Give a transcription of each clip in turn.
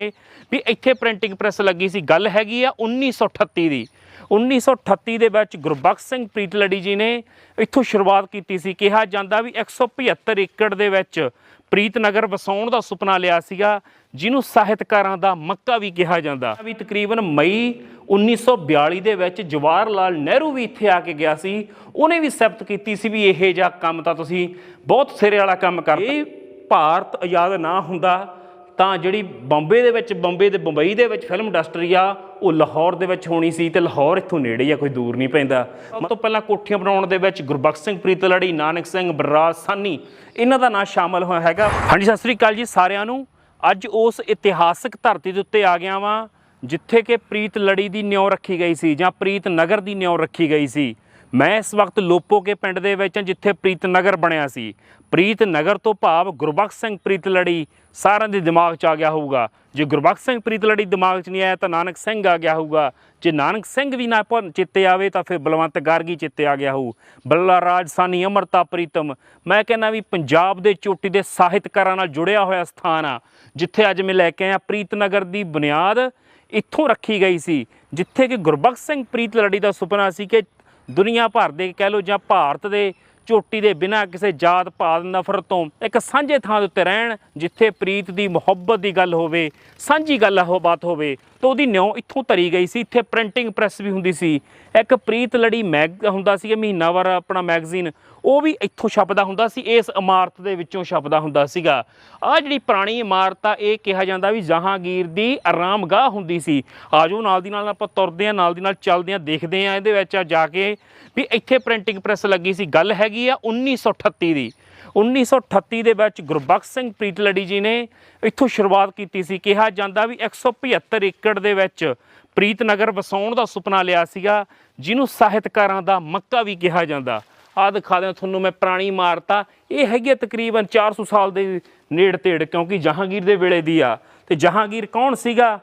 ਵੀ ਇੱਥੇ printing press ਲੱਗੀ ਸੀ। ਗੱਲ ਹੈਗੀ ਆ 1938 ਦੀ। 1938 ਦੇ ਵਿੱਚ ਗੁਰਬਖਸ਼ ਸਿੰਘ ਪ੍ਰੀਤਲੜੀ ਜੀ ਨੇ ਇੱਥੋਂ ਸ਼ੁਰੂਆਤ ਕੀਤੀ ਸੀ। ਕਿਹਾ ਜਾਂਦਾ ਵੀ 175 ਏਕੜ ਦੇ ਵਿੱਚ ਪ੍ਰੀਤ ਨਗਰ ਵਸਾਉਣ ਦਾ ਸੁਪਨਾ ਲਿਆ ਸੀਗਾ, ਜਿਹਨੂੰ ਸਾਹਿਤਕਾਰਾਂ ਦਾ ਮੱਕਾ ਵੀ ਕਿਹਾ ਜਾਂਦਾ। ਵੀ ਤਕਰੀਬਨ ਮਈ 1942 ਦੇ ਵਿੱਚ ਜਵਾਹਰ ਲਾਲ ਨਹਿਰੂ ਵੀ ਇੱਥੇ ਆ ਕੇ ਗਿਆ ਸੀ। ਉਹਨੇ ਵੀ ਸਿਫਤ ਕੀਤੀ ਸੀ ਵੀ ਇਹ ਜਿਹਾ ਕੰਮ ਤਾਂ ਤੁਸੀਂ ਬਹੁਤ ਸਿਰੇ ਵਾਲਾ ਕੰਮ ਕਰਦੇ ਭਾਰਤ ਆਜ਼ਾਦ ਨਾ ਹੁੰਦਾ ਤਾਂ ਜਿਹੜੀ ਬੰਬੇ ਦੇ ਵਿੱਚ, ਬੰਬੇ ਤੇ ਬੰਬਈ ਦੇ ਵਿੱਚ ਫਿਲਮ ਇੰਡਸਟਰੀ ਆ, ਉਹ ਲਾਹੌਰ ਦੇ ਵਿੱਚ ਹੋਣੀ ਸੀ ਤੇ ਲਾਹੌਰ ਇੱਥੋਂ ਨੇੜੇ ਆ, ਕੋਈ ਦੂਰ ਨਹੀਂ ਪੈਂਦਾ। ਸਭ ਤੋਂ ਪਹਿਲਾਂ ਕੋਠੀਆਂ ਬਣਾਉਣ ਦੇ ਵਿੱਚ ਗੁਰਬਖਸ਼ ਸਿੰਘ ਪ੍ਰੀਤਲੜੀ ਨਾਨਕ ਸਿੰਘ ਬਰਰਾਜ ਸਾਨੀ, ਇਹਨਾਂ ਦਾ ਨਾਂ ਸ਼ਾਮਲ ਹੋਇਆ ਹੈਗਾ। ਹਾਂਜੀ, ਸਤਿ ਸ੍ਰੀ ਅਕਾਲ ਜੀ ਸਾਰਿਆਂ ਨੂੰ। ਅੱਜ ਉਸ ਇਤਿਹਾਸਕ ਧਰਤੀ ਦੇ ਉੱਤੇ ਆ ਗਿਆ ਵਾਂ, ਜਿੱਥੇ ਕਿ ਪ੍ਰੀਤ ਲੜੀ ਦੀ ਨਿਉ ਰੱਖੀ ਗਈ ਸੀ ਜਾਂ ਪ੍ਰੀਤ ਨਗਰ ਦੀ ਨਿਉ ਰੱਖੀ ਗਈ ਸੀ। ਮੈਂ ਇਸ ਵਕਤ ਲੋਪੋ ਕੇ ਪਿੰਡ ਦੇ ਵਿੱਚ ਹਾਂ, ਜਿੱਥੇ ਪ੍ਰੀਤ ਨਗਰ ਬਣਿਆ ਸੀ। ਪ੍ਰੀਤ ਨਗਰ ਤੋਂ ਭਾਵ ਗੁਰਬਖਸ਼ ਸਿੰਘ ਪ੍ਰੀਤ ਲੜੀ ਸਾਰਿਆਂ ਦੇ ਦਿਮਾਗ 'ਚ ਆ ਗਿਆ ਹੋਊਗਾ। ਜੇ ਗੁਰਬਖਸ਼ ਸਿੰਘ ਪ੍ਰੀਤ ਲੜੀ ਦਿਮਾਗ 'ਚ ਨਹੀਂ ਆਇਆ ਤਾਂ ਨਾਨਕ ਸਿੰਘ ਆ ਗਿਆ ਹੋਊਗਾ। ਜੇ ਨਾਨਕ ਸਿੰਘ ਵੀ ਨਾ ਭੁੱਲ ਚਿੱਤੇ ਆਵੇ ਤਾਂ ਫਿਰ ਬਲਵੰਤ ਗਾਰਗੀ ਚਿੱਤੇ ਆ ਗਿਆ ਹੋਊ। ਬੱਲਾ ਰਾਜਸਾਨੀ ਅਮਰਤਾ ਪ੍ਰੀਤਮ। ਮੈਂ ਕਹਿੰਦਾ ਵੀ ਪੰਜਾਬ ਦੇ ਚੋਟੀ ਦੇ ਸਾਹਿਤਕਾਰਾਂ ਨਾਲ ਜੁੜਿਆ ਹੋਇਆ ਸਥਾਨ ਆ, ਜਿੱਥੇ ਅੱਜ ਮੈਂ ਲੈ ਕੇ ਆਇਆ ਪ੍ਰੀਤ ਨਗਰ ਦੀ ਬੁਨਿਆਦ। ਇੱਥੋਂ ਰੱਖੀ ਗਈ ਸੀ, ਜਿੱਥੇ ਕਿ ਗੁਰਬਖਸ਼ ਸਿੰਘ ਪ੍ਰੀਤ ਲੜੀ ਦਾ ਸੁਪਨਾ ਸੀ ਕਿ ਦੁਨੀਆ ਭਰ ਦੇ ਕਹਿ ਲੋ ਜਾਂ ਭਾਰਤ ਦੇ ਚੋਟੀ ਦੇ ਬਿਨਾਂ ਕਿਸੇ ਜਾਤ ਪਾਤ ਨਫ਼ਰਤ ਤੋਂ ਇੱਕ ਸਾਂਝੇ ਥਾਂ ਦੇ ਉੱਤੇ ਰਹਿਣ, ਜਿੱਥੇ ਪ੍ਰੀਤ ਦੀ ਮੁਹੱਬਤ ਦੀ ਗੱਲ ਹੋਵੇ, ਸਾਂਝੀ ਗੱਲ ਬਾਤ ਹੋਵੇ ਤਾਂ ਉਹਦੀ ਨਿਉ ਇੱਥੋਂ ਧਰੀ ਗਈ ਸੀ। ਇੱਥੇ ਪ੍ਰਿੰਟਿੰਗ ਪ੍ਰੈਸ ਵੀ ਹੁੰਦੀ ਸੀ। ਇੱਕ ਪ੍ਰੀਤ ਲੜੀ ਮੈਗ ਹੁੰਦਾ ਸੀ ਮਹੀਨਾਵਾਰ ਆਪਣਾ ਮੈਗਜ਼ੀਨ ਉਹ ਵੀ ਇੱਥੋਂ ਛਪਦਾ ਹੁੰਦਾ ਸੀ, ਇਸ ਇਮਾਰਤ ਦੇ ਵਿੱਚੋਂ ਛਪਦਾ ਹੁੰਦਾ ਸੀਗਾ। ਆ ਜਿਹੜੀ ਪੁਰਾਣੀ ਇਮਾਰਤ ਆ, ਇਹ ਕਿਹਾ ਜਾਂਦਾ ਵੀ ਜਹਾਂਗੀਰ ਦੀ ਆਰਾਮਗਾਹ ਹੁੰਦੀ ਸੀ। ਆਜੋ ਨਾਲ ਦੀ ਨਾਲ ਆਪਾਂ ਤੁਰਦੇ ਆ ਨਾਲ ਦੀ ਨਾਲ ਚੱਲਦੇ ਆ ਦੇਖਦੇ ਆ ਇਹਦੇ ਵਿੱਚ ਜਾ ਕੇ ਵੀ ਇੱਥੇ ਪ੍ਰਿੰਟਿੰਗ ਪ੍ਰੈਸ ਲੱਗੀ ਸੀ। ਗੱਲ ਹੈਗੀ ਆ 1938 ਦੀ। 1938 ਦੇ ਵਿੱਚ ਗੁਰਬਖਸ਼ ਸਿੰਘ ਪ੍ਰੀਤਲੜੀ ਜੀ ਨੇ ਇੱਥੋਂ ਸ਼ੁਰੂਆਤ ਕੀਤੀ ਸੀ। ਕਿਹਾ ਜਾਂਦਾ ਵੀ 175 ਏਕੜ ਦੇ ਵਿੱਚ ਪ੍ਰੀਤ ਨਗਰ ਵਸਾਉਣ ਦਾ ਸੁਪਨਾ ਲਿਆ ਸੀਗਾ, ਜਿਹਨੂੰ ਸਾਹਿਤਕਾਰਾਂ ਦਾ ਮੱਕਾ ਵੀ ਕਿਹਾ ਜਾਂਦਾ। ਆ ਦਿਖਾ ਦਿਆਂ ਤੁਹਾਨੂੰ ਮੈਂ ਪੁਰਾਣੀ ਇਮਾਰਤ। ਆ ਇਹ ਹੈਗੀ ਆ ਤਕਰੀਬਨ 400 ਸਾਲ ਦੇ ਨੇੜ ਤੇੜ ਕਿਉਂਕਿ ਜਹਾਂਗੀਰ ਦੇ ਵੇਲੇ ਦੀ ਆ। ਤੇ ਜਹਾਂਗੀਰ ਕੌਣ ਸੀਗਾ?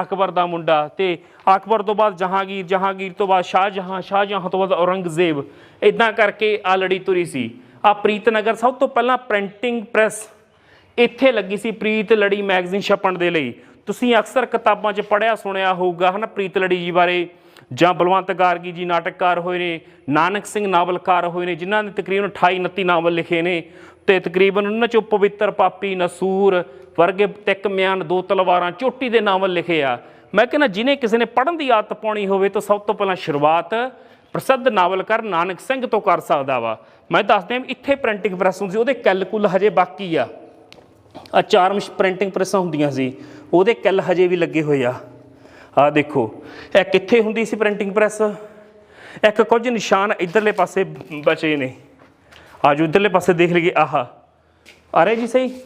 ਅਕਬਰ ਦਾ ਮੁੰਡਾ। ਤੇ ਅਕਬਰ ਤੋਂ ਬਾਅਦ ਜਹਾਂਗੀਰ ਜਹਾਂਗੀਰ ਤੋਂ ਬਾਅਦ ਸ਼ਾਹਜਹਾਂ ਸ਼ਾਹਜਹਾਂ ਤੋਂ ਬਾਅਦ ਔਰੰਗਜ਼ੇਬ। ਇਦਾਂ ਕਰਕੇ ਆ ਲੜੀ ਤੁਰੀ ਸੀ। ਆ ਪ੍ਰੀਤਨਗਰ ਸਭ ਤੋਂ ਪਹਿਲਾਂ ਪ੍ਰਿੰਟਿੰਗ ਪ੍ਰੈਸ ਇੱਥੇ ਲੱਗੀ ਸੀ ਪ੍ਰੀਤ ਲੜੀ ਮੈਗਜ਼ੀਨ ਛਪਣ ਦੇ ਲਈ। ਤੁਸੀਂ ਅਕਸਰ ਕਿਤਾਬਾਂ 'ਚ ਪੜ੍ਹਿਆ ਸੁਣਿਆ ਹੋਊਗਾ, ਹਨਾ ਪ੍ਰੀਤ ਲੜੀ ਜੀ ਬਾਰੇ? ਜਾਂ ਬਲਵੰਤ ਗਾਰਗੀ ਜੀ ਨਾਟਕਕਾਰ ਹੋਏ ਨੇ, ਨਾਨਕ ਸਿੰਘ ਨਾਵਲਕਾਰ ਹੋਏ ਨੇ, ਜਿਨ੍ਹਾਂ ਨੇ ਤਕਰੀਬਨ 28 29 ਨਾਵਲ ਲਿਖੇ ਨੇ ਤੇ ਤਕਰੀਬਨ ਉਹਨਾਂ 'ਚੋਂ ਪਵਿੱਤਰ ਪਾਪੀ ਨਸੂਰ, ਵਰਗੇ ਤਿੱਕ ਮਿਆਨ, ਦੋ ਤਲਵਾਰਾਂ, ਚੋਟੀ ਦੇ ਨਾਵਲ ਲਿਖੇ ਆ। ਮੈਂ ਕਹਿੰਦਾ ਜਿਹਨੇ ਕਿਸੇ ਨੇ ਪੜ੍ਹਨ ਦੀ ਆਦਤ ਪਾਉਣੀ ਹੋਵੇ ਤਾਂ ਸਭ ਤੋਂ ਪਹਿਲਾਂ ਸ਼ੁਰੂਆਤ ਪ੍ਰਸਿੱਧ ਨਾਵਲਕਾਰ ਨਾਨਕ ਸਿੰਘ ਤੋਂ ਕਰ ਸਕਦਾ ਵਾ। ਮੈਂ ਦੱਸਦਾ ਇੱਥੇ ਪ੍ਰਿੰਟਿੰਗ ਪ੍ਰੈਸ ਹੁੰਦੀ ਸੀ, ਉਹਦੇ ਕੈਲਕੁਲ ਹਜੇ ਬਾਕੀ ਆ। ਆ ਚਾਰ ਪ੍ਰਿੰਟਿੰਗ ਪ੍ਰੈਸਾਂ ਹੁੰਦੀਆਂ ਸੀ, ਉਹਦੇ ਕੈਲ ਹਜੇ ਵੀ ਲੱਗੇ ਹੋਏ ਆ। ਆ ਦੇਖੋ, ਇਹ ਕਿੱਥੇ ਹੁੰਦੀ ਸੀ ਪ੍ਰਿੰਟਿੰਗ ਪ੍ਰੈਸ ਇੱਕ ਕੁਝ ਨਿਸ਼ਾਨ ਇਧਰਲੇ ਪਾਸੇ ਬਚੇ ਨੇ। ਆਜੋ ਇਧਰਲੇ ਪਾਸੇ ਦੇਖ ਲਈਏ, ਆਹ। ਆ ਰਹੇ ਜੀ ਸਹੀ?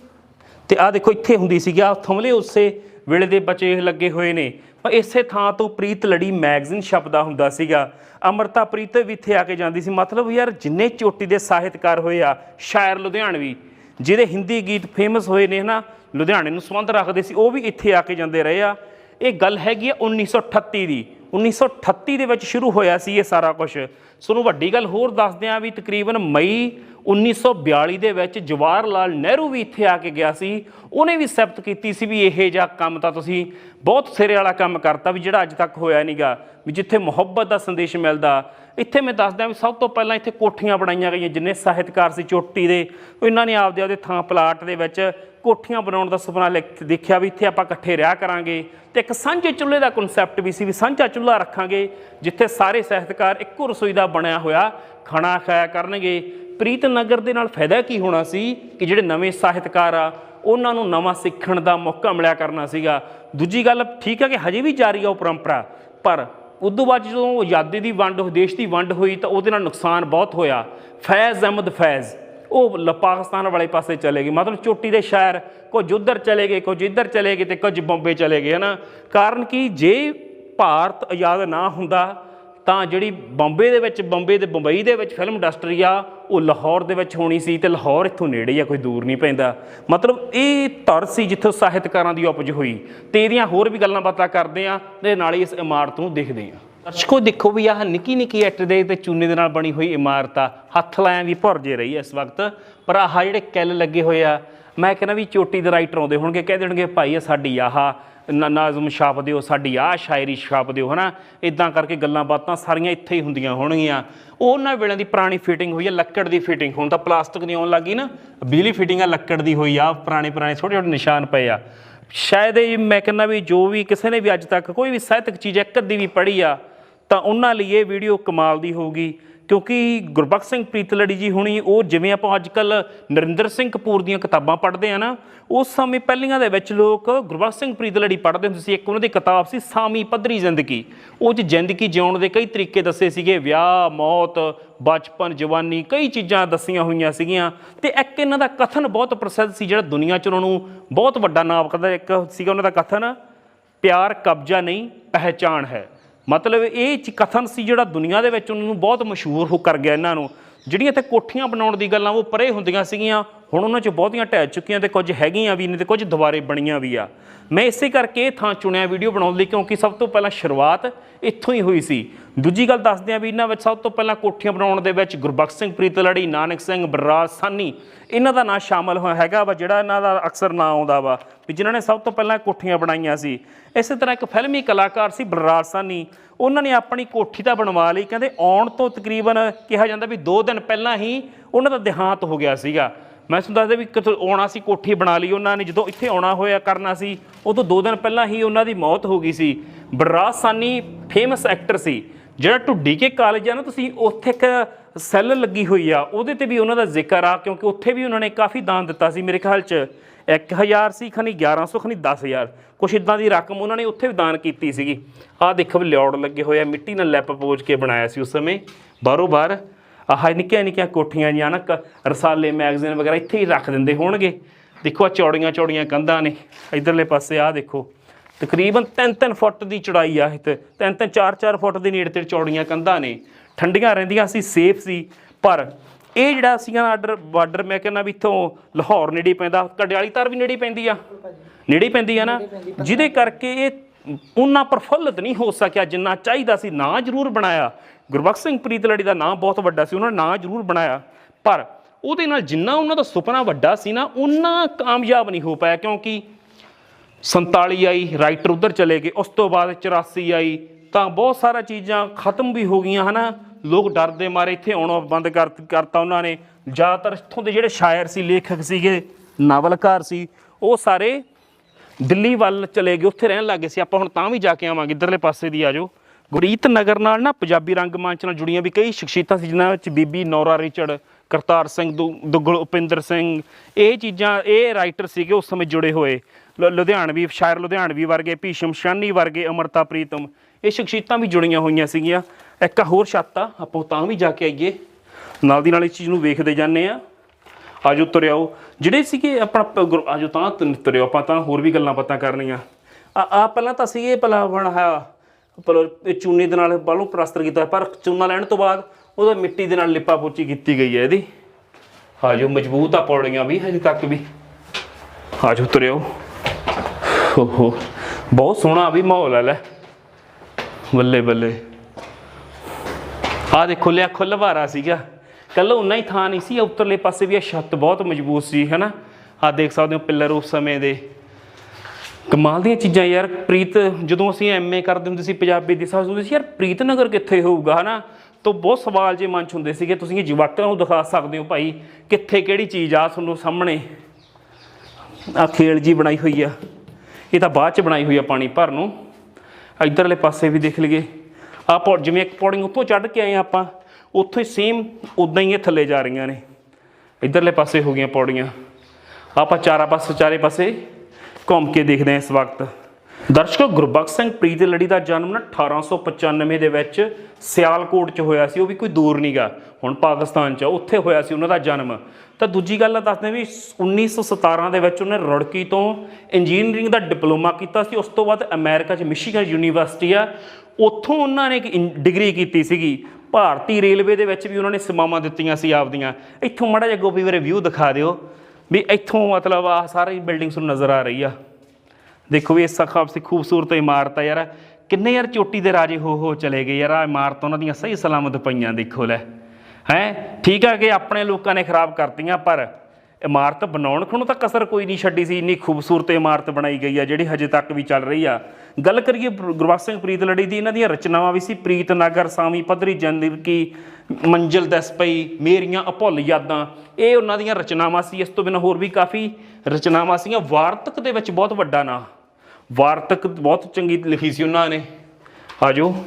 ਤੇ ਆ ਦੇਖੋ, ਇੱਥੇ ਹੁੰਦੀ ਸੀਗੀ ਆ ਥੰਮਲੇ ਉਸੇ ਵੇਲੇ ਦੇ ਬਚੇ ਲੱਗੇ ਹੋਏ ਨੇ। ਇਸੇ ਥਾਂ ਤੋਂ ਪ੍ਰੀਤ ਲੜੀ ਮੈਗਜ਼ੀਨ ਛਪਦਾ ਹੁੰਦਾ ਸੀਗਾ। ਅਮਰਤਾ ਪ੍ਰੀਤ ਵੀ ਇੱਥੇ ਆ ਕੇ ਜਾਂਦੀ ਸੀ। ਮਤਲਬ ਯਾਰ ਜਿੰਨੇ ਚੋਟੀ ਦੇ ਸਾਹਿਤਕਾਰ ਹੋਏ ਆ, ਸ਼ਾਇਰ ਲੁਧਿਆਣਵੀ, ਜਿਹਦੇ ਹਿੰਦੀ ਗੀਤ ਫੇਮਸ ਹੋਏ ਨੇ ਹਨਾ, ਲੁਧਿਆਣੇ ਨੂੰ ਸੰਬੰਧ ਰੱਖਦੇ ਸੀ, ਉਹ ਵੀ ਇੱਥੇ ਆ ਕੇ ਜਾਂਦੇ ਰਹੇ ਆ। ਇਹ ਗੱਲ ਹੈਗੀ ਆ 1938 ਦੀ। 1938 ਦੇ ਵਿੱਚ ਸ਼ੁਰੂ ਹੋਇਆ ਸੀ ਇਹ ਸਾਰਾ ਕੁਝ ਤੁਹਾਨੂੰ ਵੱਡੀ ਗੱਲ ਹੋਰ ਦੱਸਦੇ ਆ ਵੀ ਤਕਰੀਬਨ ਮਈ 1942 ਦੇ ਵਿੱਚ ਜਵਾਹਰ ਲਾਲ ਨਹਿਰੂ ਵੀ ਇੱਥੇ ਆ ਕੇ ਗਿਆ ਸੀ। ਉਹਨੇ ਵੀ ਸਿਫਤ ਕੀਤੀ ਸੀ ਵੀ ਇਹ ਜਿਹਾ ਕੰਮ ਤਾਂ ਤੁਸੀਂ ਬਹੁਤ ਸਿਰੇ ਵਾਲਾ ਕੰਮ ਕਰਤਾ ਵੀ ਜਿਹੜਾ ਅੱਜ ਤੱਕ ਹੋਇਆ ਨਹੀਂਗਾ ਵੀ ਜਿੱਥੇ ਮੁਹੱਬਤ ਦਾ ਸੰਦੇਸ਼ ਮਿਲਦਾ। ਇੱਥੇ ਮੈਂ ਦੱਸਦਾ ਵੀ ਸਭ ਤੋਂ ਪਹਿਲਾਂ ਇੱਥੇ ਕੋਠੀਆਂ ਬਣਾਈਆਂ ਗਈਆਂ, ਜਿੰਨੇ ਸਾਹਿਤਕਾਰ ਸੀ ਚੋਟੀ ਦੇ ਇਹਨਾਂ ਨੇ ਆਪਦੇ ਆਪਦੇ ਥਾਂ ਪਲਾਟ ਦੇ ਵਿੱਚ ਕੋਠੀਆਂ ਬਣਾਉਣ ਦਾ ਸੁਪਨਾ ਲਿਖ- ਦੇਖਿਆ ਵੀ ਇੱਥੇ ਆਪਾਂ ਇਕੱਠੇ ਰਿਹਾ ਕਰਾਂਗੇ। ਤੇ ਇੱਕ ਸਾਂਝੇ ਚੁੱਲ੍ਹੇ ਦਾ ਕਨਸੈਪਟ ਵੀ ਸੀ ਵੀ ਸਾਂਝਾ ਚੁੱਲ੍ਹਾ ਰੱਖਾਂਗੇ, ਜਿੱਥੇ ਸਾਰੇ ਸਾਹਿਤਕਾਰ ਇੱਕੋ ਰਸੋਈ ਦਾ ਬਣਿਆ ਹੋਇਆ, ਖਾਣਾ ਖਾਇਆ ਕਰਨਗੇ। ਪ੍ਰੀਤ ਨਗਰ ਦੇ ਨਾਲ ਫਾਇਦਾ ਕੀ ਹੋਣਾ ਸੀ ਕਿ ਜਿਹੜੇ ਨਵੇਂ ਸਾਹਿਤਕਾਰ ਆ, ਉਹਨਾਂ ਨੂੰ ਨਵਾਂ ਸਿੱਖਣ ਦਾ ਮੌਕਾ ਮਿਲਿਆ ਕਰਨਾ ਸੀਗਾ? ਦੂਜੀ ਗੱਲ ਠੀਕ ਹੈ ਕਿ ਹਜੇ ਵੀ ਜਾਰੀ ਆ ਉਹ ਪਰੰਪਰਾ, ਪਰ ਉਦੋਂ ਬਾਅਦ ਜਦੋਂ ਆਜ਼ਾਦੀ ਦੀ ਵੰਡ ਹੋਈ, ਦੇਸ਼ ਦੀ ਵੰਡ ਹੋਈ ਤਾਂ ਉਹਦੇ ਨਾਲ ਨੁਕਸਾਨ ਬਹੁਤ ਹੋਇਆ। ਫੈਜ਼ ਅਹਿਮਦ ਫੈਜ਼, ਉਹ ਲ- ਪਾਕਿਸਤਾਨ ਵਾਲੇ ਪਾਸੇ ਚਲੇ ਗਏ। ਮਤਲਬ ਚੋਟੀ ਦੇ ਸ਼ਹਿਰ, ਕੁਝ ਉਧਰ ਚਲੇ ਗਏ, ਕੁਝ ਇੱਧਰ ਚਲੇ ਗਏ ਤੇ ਕੁਝ ਬੰਬੇ ਚਲੇ ਗਏ, ਹਨਾ? ਕਾਰਨ ਕਿ? ਜੇ ਭਾਰਤ ਆਜ਼ਾਦ ਨਾ ਹੁੰਦਾ ਤਾਂ ਜਿਹੜੀ ਬੰਬੇ ਦੇ ਵਿੱਚ, ਬੰਬੇ ਦੇ ਬੰਬਈ ਦੇ ਵਿੱਚ ਫਿਲਮ ਇੰਡਸਟਰੀ ਆ, ਉਹ ਲਾਹੌਰ ਦੇ ਵਿੱਚ ਹੋਣੀ ਸੀ ਤੇ ਲਾਹੌਰ ਇੱਥੋਂ ਨੇੜੇ ਆ, ਕੋਈ ਦੂਰ ਨਹੀਂ ਪੈਂਦਾ। ਮਤਲਬ ਇਹ ਧਰ ਸੀ ਜਿੱਥੋਂ ਸਾਹਿਤਕਾਰਾਂ ਦੀ ਉਪਜ ਹੋਈ। ਤੇ ਇਹਦੀਆਂ ਹੋਰ ਵੀ ਗੱਲਾਂ ਬਾਤਾਂ ਕਰਦੇ ਆ ਤੇ ਨਾਲ ਹੀ ਇਸ ਇਮਾਰਤ ਨੂੰ ਦੇਖਦੇ ਆ। ਦਰਸ਼ਕੋ, ਦੇਖੋ ਵੀ ਆਹ ਨਿੱਕੀ ਨਿੱਕੀ ਇੱਟ ਦੇ ਤੇ ਚੂਨੇ ਦੇ ਨਾਲ ਬਣੀ ਹੋਈ ਇਮਾਰਤ ਆ। ਹੱਥ ਲਾਇਆ ਵੀ ਭੁਰ ਜੇ ਰਹੀ ਇਸ ਵਕਤ। ਪਰ ਆਹ ਜਿਹੜੇ ਕਿੱਲ ਲੱਗੇ ਹੋਏ ਆ, ਮੈਂ ਕਹਿੰਦਾ ਵੀ ਚੋਟੀ ਦੇ ਰਾਈਟਰ ਆਉਂਦੇ ਹੋਣਗੇ, ਕਹਿ ਦੇਣਗੇ, ਭਾਈ ਇਹ ਸਾਡੀ ਆਹ ਨਾਜ਼ਮ ਛਾਪ ਦਿਓ, ਸਾਡੀ ਆਹ ਸ਼ਾਇਰੀ ਛਾਪ ਦਿਓ, ਹਨਾ? ਇਦਾਂ ਕਰਕੇ ਗੱਲਾਂ ਬਾਤਾਂ ਸਾਰੀਆਂ ਇੱਥੇ ਹੀ ਹੁੰਦੀਆਂ ਹੋਣਗੀਆਂ। ਉਹਨਾਂ ਵੇਲੇ ਦੀ ਪੁਰਾਣੀ ਫਿਟਿੰਗ ਹੋਈ ਹੈ ਲੱਕੜ ਦੀ ਫਿਟਿੰਗ ਹੁਣ ਤਾਂ ਪਲਾਸਟਿਕ ਦੀ ਆਉਣ ਲੱਗੀ ਨਾ, ਬਿਜਲੀ ਫਿਟਿੰਗ ਆ, ਲੱਕੜ ਦੀ ਹੋਈ ਆ ਪੁਰਾਣੇ ਪੁਰਾਣੇ ਛੋਟੇ ਛੋਟੇ ਨਿਸ਼ਾਨ ਪਏ ਆ। ਸ਼ਾਇਦ ਇਹ ਮੈਂ ਕਹਿੰਦਾ ਵੀ ਜੋ ਵੀ ਕਿਸੇ ਨੇ ਵੀ ਅੱਜ ਤੱਕ ਕੋਈ ਵੀ ਸਾਹਿਤਕ ਚੀਜ਼ ਇੱਕ ਅੱਧੀ ਵੀ ਪੜ੍ਹੀ ਆ, ਤਾਂ ਉਹਨਾਂ ਲਈ ਇਹ ਵੀਡੀਓ ਕਮਾਲ ਦੀ ਹੋਊਗੀ। ਕਿਉਂਕਿ ਗੁਰਬਖਸ਼ ਸਿੰਘ ਪ੍ਰੀਤਲੜੀ ਜੀ ਹੁਣੀ, ਉਹ ਜਿਵੇਂ ਆਪਾਂ ਅੱਜ ਕੱਲ ਨਰਿੰਦਰ ਸਿੰਘ ਕਪੂਰ ਦੀਆਂ ਕਿਤਾਬਾਂ ਪੜ੍ਹਦੇ ਆ ਨਾ, ਉਸ ਸਮੇਂ ਪਹਿਲੀਆਂ ਦੇ ਵਿੱਚ ਲੋਕ ਗੁਰਬਖਸ਼ ਸਿੰਘ ਪ੍ਰੀਤਲੜੀ ਪੜ੍ਹਦੇ ਹੁੰਦੇ ਸੀ। ਇੱਕ ਉਹਨਾਂ ਦੀ ਕਿਤਾਬ ਸੀ ਸਾਮੀ ਪੱਧਰੀ ਜ਼ਿੰਦਗੀ। ਉਹ 'ਚ ਜ਼ਿੰਦਗੀ ਜਿਉਣ ਦੇ ਕਈ ਤਰੀਕੇ ਦੱਸੇ ਸੀਗੇ। ਵਿਆਹ, ਮੌਤ, ਬਚਪਨ, ਜਵਾਨੀ, ਕਈ ਚੀਜ਼ਾਂ ਦੱਸੀਆਂ ਹੋਈਆਂ ਸੀਗੀਆਂ। ਤੇ ਇੱਕ ਇਹਨਾਂ ਦਾ ਕਥਨ ਬਹੁਤ ਪ੍ਰਸਿੱਧ ਸੀ, ਜਿਹੜਾ ਦੁਨੀਆ 'ਚ ਉਹਨਾਂ ਨੂੰ ਬਹੁਤ ਵੱਡਾ ਨਾਮ ਕਰਦਾ ਇੱਕ ਸੀਗਾ ਉਹਨਾਂ ਦਾ ਕਥਨ, ਪਿਆਰ ਕਬਜ਼ਾ ਨਹੀਂ, ਪਹਿਚਾਣ ਹੈ। ਮਤਲਬ ਇਹ ਚ ਕਥਨ ਸੀ ਜਿਹੜਾ ਦੁਨੀਆ ਦੇ ਵਿੱਚ ਉਹਨਾਂ ਨੂੰ ਬਹੁਤ ਮਸ਼ਹੂਰ ਹੋ ਕਰ ਗਿਆ ਇਹਨਾਂ ਨੂੰ। ਜਿਹੜੀਆਂ ਇੱਥੇ ਕੋਠੀਆਂ ਬਣਾਉਣ ਦੀ ਗੱਲਾਂ, ਉਹ ਪਰੇ ਹੁੰਦੀਆਂ ਸੀਗੀਆਂ। ਹੁਣ ਉਹਨਾਂ 'ਚ ਬਹੁਤੀਆਂ ਢਹਿ ਚੁੱਕੀਆਂ ਤੇ ਕੁਝ ਹੈਗੀਆਂ ਵੀ ਨੇ ਤੇ ਕੁਝ ਦੁਬਾਰੇ ਬਣੀਆਂ ਵੀ ਆ। ਮੈਂ ਇਸੇ ਕਰਕੇ ਇਹ ਥਾਂ ਚੁਣਿਆ ਵੀਡੀਓ ਬਣਾਉਣ ਲਈ, ਕਿਉਂਕਿ ਸਭ ਤੋਂ ਪਹਿਲਾਂ ਸ਼ੁਰੂਆਤ ਇੱਥੋਂ ਹੀ ਹੋਈ ਸੀ। ਦੂਜੀ ਗੱਲ ਦੱਸਦੇ ਆ ਵੀ ਇਹਨਾਂ ਵਿੱਚ ਸਭ ਤੋਂ ਪਹਿਲਾਂ ਕੋਠੀਆਂ ਬਣਾਉਣ ਦੇ ਵਿੱਚ ਗੁਰਬਖਸ਼ ਸਿੰਘ ਪ੍ਰੀਤਲੜੀ ਨਾਨਕ ਸਿੰਘ ਬਰਾੜ ਸਾਨੀ, ਇਹਨਾਂ ਦਾ ਨਾਂ ਸ਼ਾਮਲ ਹੋਇਆ ਹੈਗਾ ਵਾ, ਜਿਹੜਾ ਇਹਨਾਂ ਦਾ ਅਕਸਰ ਨਾਂ ਆਉਂਦਾ ਵਾ, ਵੀ ਜਿਨ੍ਹਾਂ ਨੇ ਸਭ ਤੋਂ ਪਹਿਲਾਂ ਕੋਠੀਆਂ ਬਣਾਈਆਂ ਸੀ। ਇਸੇ ਤਰ੍ਹਾਂ ਇੱਕ ਫਿਲਮੀ ਕਲਾਕਾਰ ਸੀ ਬਰਾੜ ਸਾਨੀ ਉਹਨਾਂ ਨੇ ਆਪਣੀ ਕੋਠੀ ਤਾਂ ਬਣਵਾ ਲਈ, ਕਹਿੰਦੇ ਆਉਣ ਤੋਂ ਤਕਰੀਬਨ ਕਿਹਾ ਜਾਂਦਾ ਵੀ 2 ਦਿਨ ਪਹਿਲਾਂ ਹੀ ਉਹਨਾਂ ਦਾ ਦੇਹਾਂਤ ਹੋ ਗਿਆ ਸੀਗਾ। ਮੈਂ ਤੁਹਾਨੂੰ ਦੱਸਦਾ ਵੀ ਕਿਥੋਂ ਆਉਣਾ ਸੀ, ਕੋਠੀ ਬਣਾ ਲਈ ਉਹਨਾਂ ਨੇ, ਜਦੋਂ ਇੱਥੇ ਆਉਣਾ ਹੋਇਆ ਕਰਨਾ ਸੀ, ਉਦੋਂ 2 ਦਿਨ ਪਹਿਲਾਂ ਹੀ ਉਹਨਾਂ ਦੀ ਮੌਤ ਹੋ ਗਈ ਸੀ। ਬਰਾਸਾਨੀ ਫੇਮਸ ਐਕਟਰ ਸੀ, ਜਿਹੜਾ ਢੁੱਡੀ ਕੇ ਕਾਲਜ ਆ ਨਾ, ਤੁਸੀਂ ਉੱਥੇ ਇੱਕ ਸੈੱਲ ਲੱਗੀ ਹੋਈ ਆ, ਉਹਦੇ ਤੇ ਵੀ ਉਹਨਾਂ ਦਾ ਜ਼ਿਕਰ ਆ, ਕਿਉਂਕਿ ਉੱਥੇ ਵੀ ਉਹਨਾਂ ਨੇ ਕਾਫੀ ਦਾਨ ਦਿੱਤਾ ਸੀ ਮੇਰੇ ਖਿਆਲ 'ਚ। 1000 ਸੀ, ਖਨੀ 1100 ਖਨੀ 10000 ਕੁਛ ਇਦਾਂ ਦੀ ਰਕਮ ਉਹਨਾਂ ਨੇ ਉੱਥੇ ਵੀ ਦਾਨ ਕੀਤੀ ਸੀਗੀ। ਆਹ ਦੇਖੋ ਵੀ ਲਿਆਉਣ ਲੱਗੇ ਹੋਏ ਆ, ਮਿੱਟੀ ਨਾਲ ਲੈਪ ਪੋਜ ਕੇ ਬਣਾਇਆ ਸੀ ਉਸ ਸਮੇਂ। ਬਾਰੋ ਬਾਰ ਆਹ ਨਿੱਕੀਆਂ ਨਿੱਕੀਆਂ ਕੋਠੀਆਂ ਜੀਆਂ ਨਾ ਕ- ਰਸਾਲੇ ਮੈਗਜ਼ੀਨ ਵਗੈਰਾ ਇੱਥੇ ਹੀ ਰੱਖ ਦਿੰਦੇ ਹੋਣਗੇ। ਦੇਖੋ ਆ ਚੌੜੀਆਂ ਚੌੜੀਆਂ ਕੰਧਾਂ ਨੇ। ਇਧਰਲੇ ਪਾਸੇ ਆਹ ਦੇਖੋ, ਤਕਰੀਬਨ 3-3 ਫੁੱਟ ਦੀ ਚੜਾਈ ਆ ਇਹ ਤੇ 3-3 4-4 ਫੁੱਟ ਦੇ ਨੇੜੇ ਤੇ ਚੌੜੀਆਂ ਕੰਧਾਂ ਨੇ। ਠੰਡੀਆਂ ਰਹਿੰਦੀਆਂ ਸੀ, ਸੇਫ ਸੀ, ਪਰ ਇਹ ਜਿਹੜਾ ਸੀਗਾ ਆਰਡਰ ਬਾਰਡਰ ਮੈਂ ਕਹਿੰਦਾ ਵੀ ਇੱਥੋਂ ਲਾਹੌਰ ਨੇੜੇ ਪੈਂਦਾ ਕਡਿਆਲੀ ਤਾਰ ਵੀ ਨੇੜੇ ਪੈਂਦੀ ਆ। ਨੇੜੇ ਪੈਂਦੀ ਆ ਨਾ। ਜਿਹਦੇ ਕਰਕੇ ਇਹ ਉਹਨਾਂ ਪ੍ਰਫੁੱਲਤ ਨਹੀਂ ਹੋ ਸਕਿਆ, ਜਿੰਨਾ ਚਾਹੀਦਾ ਸੀ, ਨਾਂ ਜ਼ਰੂਰ ਬਣਾਇਆ। ਗੁਰਬਖਸ਼ ਸਿੰਘ ਪ੍ਰੀਤਲੜੀ ਦਾ ਨਾਂ ਬਹੁਤ ਵੱਡਾ ਸੀ, ਉਹਨਾਂ ਨੇ ਨਾਂ ਜ਼ਰੂਰ ਬਣਾਇਆ। ਪਰ ਉਹਦੇ ਨਾਲ ਜਿੰਨਾ ਉਹਨਾਂ ਦਾ ਸੁਪਨਾ ਵੱਡਾ ਸੀ ਨਾ ਉਹਨਾਂ ਕਾਮਯਾਬ ਨਹੀਂ ਹੋ ਪਾਇਆ, ਕਿਉਂਕਿ 47 ਆਈ ਰਾਈਟਰ ਉਧਰ ਚਲੇ ਗਏ, ਉਸ ਤੋਂ ਬਾਅਦ 84 ਆਈ, ਤਾਂ ਬਹੁਤ ਸਾਰਾ ਚੀਜ਼ਾਂ ਖਤਮ ਵੀ ਹੋ ਗਈਆਂ, ਹਨਾ। ਲੋਕ ਡਰਦੇ ਮਾਰੇ ਇੱਥੇ ਆਉਣਾ ਬੰਦ ਕਰ ਕਰਤਾ ਉਹਨਾਂ ਨੇ। ਜ਼ਿਆਦਾਤਰ ਇੱਥੋਂ ਦੇ ਜਿਹੜੇ ਸ਼ਾਇਰ ਸੀ, ਲੇਖਕ ਸੀਗੇ, ਨਾਵਲਕਾਰ ਸੀ, ਉਹ ਸਾਰੇ ਦਿੱਲੀ ਵੱਲ ਚਲੇ ਗਏ, ਉੱਥੇ ਰਹਿਣ ਲੱਗੇ ਸੀ। ਆਪਾਂ ਹੁਣ ਤਾਂ ਵੀ ਜਾ ਕੇ ਆਵਾਂਗੇ, ਇਧਰਲੇ ਪਾਸੇ ਦੀ ਆਜੋ ਗੁਰੀਤ ਨਗਰ ਨਾਲ ਨਾ ਪੰਜਾਬੀ ਰੰਗਮੰਚ ਨਾਲ ਜੁੜੀਆਂ ਵੀ ਕਈ ਸ਼ਖਸੀਅਤਾਂ ਸੀ, ਜਿਨ੍ਹਾਂ ਵਿੱਚ ਬੀਬੀ ਨੌਰਾ ਰਿਚਰਡ ਕਰਤਾਰ ਸਿੰਘ ਦੁ- ਦੁੱਗਲ ਉਪਿੰਦਰ ਸਿੰਘ, ਇਹ ਚੀਜ਼ਾਂ, ਇਹ ਰਾਈਟਰ ਸੀਗੇ, ਉਸ ਸਮੇਂ ਜੁੜੇ ਹੋਏ। ਲੁ- ਲੁਧਿਆਣਵੀ, ਸ਼ਾਇਰ ਲੁਧਿਆਣਵੀ ਵਰਗੇ, ਭੀਸ਼ਮ ਸ਼ਾਨੀ ਵਰਗੇ, ਅਮਰਤਾ ਪ੍ਰੀਤਮ, ਇਹ ਸ਼ਖਸੀਅਤਾਂ ਵੀ ਜੁੜੀਆਂ ਹੋਈਆਂ ਸੀਗੀਆਂ। ਇੱਕ ਹੋਰ ਛੱਤ ਆ, ਆਪਾਂ ਤਾਂ ਵੀ ਜਾ ਕੇ ਆਈਏ। ਨਾਲ ਦੀ ਨਾਲ ਇਸ ਚੀਜ਼ ਨੂੰ ਵੇਖਦੇ ਜਾਂਦੇ ਆ। ਆਜੋ ਤੁਰਿਆਓ ਜਿਹੜੇ ਸੀਗੇ ਆਪਣਾ ਪ- ਆਜੋ ਤਾਂ ਤੁ- ਤੁਰਿਓ, ਆਪਾਂ ਤਾਂ ਹੋਰ ਵੀ ਗੱਲਾਂ ਬਾਤਾਂ ਕਰਨੀਆਂ। ਆ ਆ ਪਹਿਲਾਂ ਤਾਂ ਸੀ ਇਹ ਪਹਿਲਾਂ ਬਣਾਇਆ ਪਰ ਚੂਨੇ ਦੇ ਨਾਲ ਬਾਲੋਂ ਪ੍ਰਸਤਰ ਕੀਤਾ ਪਰ ਚੂਨਾ ਲੈਣ ਤੋਂ ਬਾਅਦ ਉਹਦਾ ਮਿੱਟੀ ਦੇ ਨਾਲ ਲਿਪਾ ਪੋਚੀ ਕੀਤੀ ਗਈ ਹੈ ਇਹਦੀ। ਆਜੋ ਮਜ਼ਬੂਤ ਆ ਪੌੜੀਆਂ ਵੀ, ਹਜੇ ਤੱਕ ਵੀ। ਆਜੋ ਤੁਰਿਓ। ਹੋ ਹੋ ਬਹੁਤ ਸੋਹਣਾ ਵੀ ਮਾਹੌਲ ਹੈ ਲੈ। ਬੱਲੇ ਬੱਲੇ। ਆ ਦੇਖੋ, ਲਿਆ ਖੁੱਲਵਾਰਾ ਸੀਗਾ। ਕੱਲ ਉਨਾ ਹੀ ਥਾਂ ਨਹੀਂ ਸੀ ਉੱਤਰਲੇ ਪਾਸੇ ਵੀ ਇਹ ਛੱਤ ਬਹੁਤ ਮਜ਼ਬੂਤ ਸੀ, ਹੈਨਾ? ਆ ਦੇਖ ਸਕਦੇ ਹੋ ਪਿੱਲਰ ਉਸ ਸਮੇਂ ਦੇ। ਕਮਾਲ ਦੀਆਂ ਚੀਜ਼ਾਂ ਯਾਰ, ਪ੍ਰੀਤ, ਜਦੋਂ ਅਸੀਂ ਐਮਏ ਕਰਦੇ ਹੁੰਦੇ ਸੀ ਪੰਜਾਬੀ ਦੀ ਸਾਹ ਹੁੰਦੇ ਸੀ, ਯਾਰ ਪ੍ਰੀਤ ਨਗਰ ਕਿੱਥੇ ਹੋਊਗਾ? ਹਨਾ? ਤਾਂ ਬਹੁਤ ਸਵਾਲ ਜੇ ਮਨ 'ਚ ਹੁੰਦੇ ਸੀਗੇ, ਤੁਸੀਂ ਇਹ ਜਵਾਕਾਂ ਨੂੰ ਦਿਖਾ ਸਕਦੇ ਹੋ ਭਾਈ, ਕਿੱਥੇ ਕਿਹੜੀ ਚੀਜ਼ ਆ ਤੁਹਾਨੂੰ ਸਾਹਮਣੇ? ਆ ਖੇਲ ਜੀ ਬਣਾਈ ਹੋਈ ਆ। ਇਹ ਤਾਂ ਬਾਅਦ 'ਚ ਬਣਾਈ ਹੋਈ ਆ ਪਾਣੀ ਭਰ ਨੂੰ। ਇਧਰਲੇ ਪਾਸੇ ਵੀ ਦੇਖ ਲਈਏ। ਆ ਪੌੜ ਜਿਵੇਂ ਇੱਕ ਪੌੜੀ ਉੱਥੋਂ ਚੜ੍ਹ ਕੇ ਆਏ ਆਪਾਂ ਉੱਥੋਂ ਹੀ ਸੇਮ ਉਦਾਂ ਹੀ ਇਹ ਥੱਲੇ ਜਾ ਰਹੀਆਂ ਨੇ। ਇਧਰਲੇ ਪਾਸੇ ਹੋ ਗਈਆਂ ਪੌੜੀਆਂ। ਆਪਾਂ ਚਾਰਾ ਪਾਸੇ ਚਾਰੇ ਪਾਸੇ ਘੁੰਮ ਕੇ ਦੇਖਦੇ ਹਾਂ ਇਸ ਵਕਤ। ਦਰਸ਼ਕੋ ਗੁਰਬਖਸ਼ ਸਿੰਘ ਪ੍ਰੀਤ ਲੜੀ ਦਾ ਜਨਮ ਨਾ 1895 ਦੇ ਵਿੱਚ ਸਿਆਲਕੋਟ 'ਚ ਹੋਇਆ ਸੀ ਉਹ ਵੀ ਕੋਈ ਦੂਰ ਨਹੀਂਗਾ ਹੁਣ ਪਾਕਿਸਤਾਨ 'ਚ ਆ, ਉੱਥੇ ਹੋਇਆ ਸੀ ਉਹਨਾਂ ਦਾ ਜਨਮ। ਤਾਂ ਦੂਜੀ ਗੱਲ ਦੱਸਦੇ ਵੀ 1917 ਦੇ ਵਿੱਚ ਉਹਨੇ ਰੜਕੀ ਤੋਂ ਇੰਜੀਨੀਅਰਿੰਗ ਦਾ ਡਿਪਲੋਮਾ ਕੀਤਾ ਸੀ ਉਸ ਤੋਂ ਬਾਅਦ ਅਮਰੀਕਾ 'ਚ ਮਿਸ਼ੀਗਨ ਯੂਨੀਵਰਸਿਟੀ ਆ। ਉੱਥੋਂ ਉਹਨਾਂ ਨੇ ਇੱਕ ਡਿਗਰੀ ਕੀਤੀ ਸੀਗੀ। ਭਾਰਤੀ ਰੇਲਵੇ ਦੇ ਵਿੱਚ ਵੀ ਉਹਨਾਂ ਨੇ ਸੇਵਾਵਾਂ ਦਿੱਤੀਆਂ ਸੀ ਆਪਦੀਆਂ। ਇੱਥੋਂ ਮੜਾ ਜਿਹਾ ਗੋਪੀ ਵੀਰੇ ਵਿਊ ਦਿਖਾ ਦਿਓ ਵੀ ਇੱਥੋਂ ਮਤਲਬ ਆ ਸਾਰੀ ਬਿਲਡਿੰਗਸ ਨੂੰ ਨਜ਼ਰ ਆ ਰਹੀ ਆ। ਦੇਖੋ ਵੀ ਇਹ ਸਖਾਬ ਸੀ ਖੂਬਸੂਰਤ ਇਮਾਰਤ ਆ ਯਾਰ। ਕਿੰਨੇ ਯਾਰ ਚੋਟੀ ਦੇ ਰਾਜੇ ਹੋ ਹੋ ਚਲੇ ਗਏ ਯਾਰ। ਆ ਇਮਾਰਤ ਉਹਨਾਂ ਦੀਆਂ ਸਹੀ ਸਲਾਮਤ ਪਈਆਂ, ਦੇਖੋ ਲੈ। ਹੈ? ਠੀਕ ਆ ਕਿ ਆਪਣੇ ਲੋਕਾਂ ਨੇ ਖਰਾਬ ਕਰਤੀਆਂ, ਪਰ ਇਮਾਰਤ ਬਣਾਉਣ, ਖਣੋਂ ਤਾਂ ਕਸਰ ਕੋਈ ਨਹੀਂ ਛੱਡੀ ਸੀ, ਇੰਨੀ ਖੂਬਸੂਰਤ ਇਮਾਰਤ ਬਣਾਈ ਗਈ ਆ, ਜਿਹੜੀ ਹਜੇ ਤੱਕ ਵੀ ਚੱਲ ਰਹੀ ਆ। ਗੱਲ ਕਰੀਏ ਗੁਰ- ਗੁਰਬਖਸ਼ ਸਿੰਘ ਪ੍ਰੀਤਲੜੀ ਦੀ, ਇਹਨਾਂ ਦੀਆਂ ਰਚਨਾਵਾਂ ਵੀ ਸੀ, ਪ੍ਰੀਤ ਨਗਰ, ਸਾਵੀ ਪੱਧਰੀ ਜ਼ਿੰਦਗੀ ਮੰਜ਼ਿਲ ਦਸ ਪਈ ਮੇਰੀਆਂ ਅਭੁੱਲ ਯਾਦਾਂ, ਇਹ ਉਹਨਾਂ ਦੀਆਂ ਰਚਨਾਵਾਂ ਸੀ, ਇਸ ਤੋਂ ਬਿਨਾਂ ਹੋਰ ਵੀ ਕਾਫੀ ਰਚਨਾਵਾਂ ਸੀਗੀਆਂ। ਵਾਰਤਕ ਦੇ ਵਿੱਚ ਬਹੁਤ ਵੱਡਾ ਨਾਂ, ਵਾਰਤਕ ਬਹੁਤ ਚੰਗੀ ਲਿਖੀ ਸੀ ਉਹਨਾਂ ਨੇ। ਆਜੋ,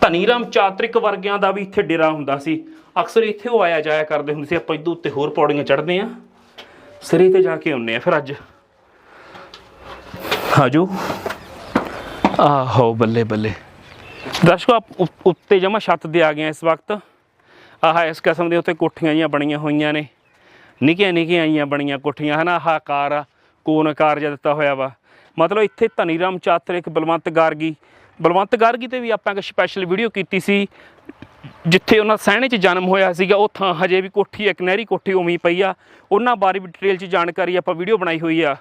ਧਨੀਰਾਮ ਚਾਤਰਿਕ ਵਰਗਿਆਂ ਦਾ ਵੀ ਇੱਥੇ ਡੇਰਾ ਹੁੰਦਾ ਸੀ। ਅਕਸਰ ਇੱਥੇ ਉਹ ਆਇਆ ਜਾਇਆ ਕਰਦੇ ਹੁੰਦੇ ਸੀ, ਆਪਾਂ ਇਦੋਂ ਉੱਤੇ ਹੋਰ ਪੌੜੀਆਂ ਚੜ੍ਹਦੇ ਆ ਸਿਰੇ ਤੇ ਜਾ ਕੇ ਆਉਂਦੇ ਆ ਫਿਰ ਅੱਜ। ਆਜੋ। ਆਹੋ ਬੱਲੇ ਬੱਲੇ। ਦਰਸ਼ਕੋ, ਆਪ ਉੱਤੇ ਜਮਾ ਛੱਤ ਦੇ ਆ ਗਏ ਆ ਇਸ ਵਕਤ। ਆਹ ਇਸ ਕਿਸਮ ਦੇ ਉੱਤੇ ਕੋਠੀਆਂ ਜੀਆਂ ਬਣੀਆਂ ਹੋਈਆਂ ਨੇ। ਨਿੱਕੀਆਂ ਨਿੱਕੀਆਂ ਆਈਆਂ ਬਣੀਆਂ ਕੋਠੀਆਂ, ਹਨਾ ਆਹ ਆਕਾਰ ਆ ਕੋਨ ਆਕਾਰ ਜਿਹਾ ਦਿੱਤਾ ਹੋਇਆ ਵਾ। ਮਤਲਬ ਇੱਥੇ ਧਨੀ ਰਾਮ ਚਾਤਰ ਇੱਕ ਬਲਵੰਤ ਗਾਰਗੀ। ਬਲਵੰਤ ਗਾਰਗੀ ਤੇ ਵੀ ਆਪਾਂ ਇੱਕ ਸਪੈਸ਼ਲ ਵੀਡੀਓ ਕੀਤੀ ਸੀ। ਜਿੱਥੇ ਉਹਨਾਂ ਸਹਿਣੇ 'ਚ ਜਨਮ ਹੋਇਆ ਸੀਗਾ, ਉਹ ਥਾਂ ਹਜੇ ਵੀ ਕੋਠੀ ਇੱਕ ਨਹਿਰੀ ਕੋਠੀ ਉਵੇਂ ਪਈ ਆ। ਉਹਨਾਂ ਬਾਰੇ ਵੀ ਡਿਟੇਲ 'ਚ ਜਾਣਕਾਰੀ ਆਪਾਂ ਵੀਡੀਓ ਬਣਾਈ ਹੋਈ ਆ।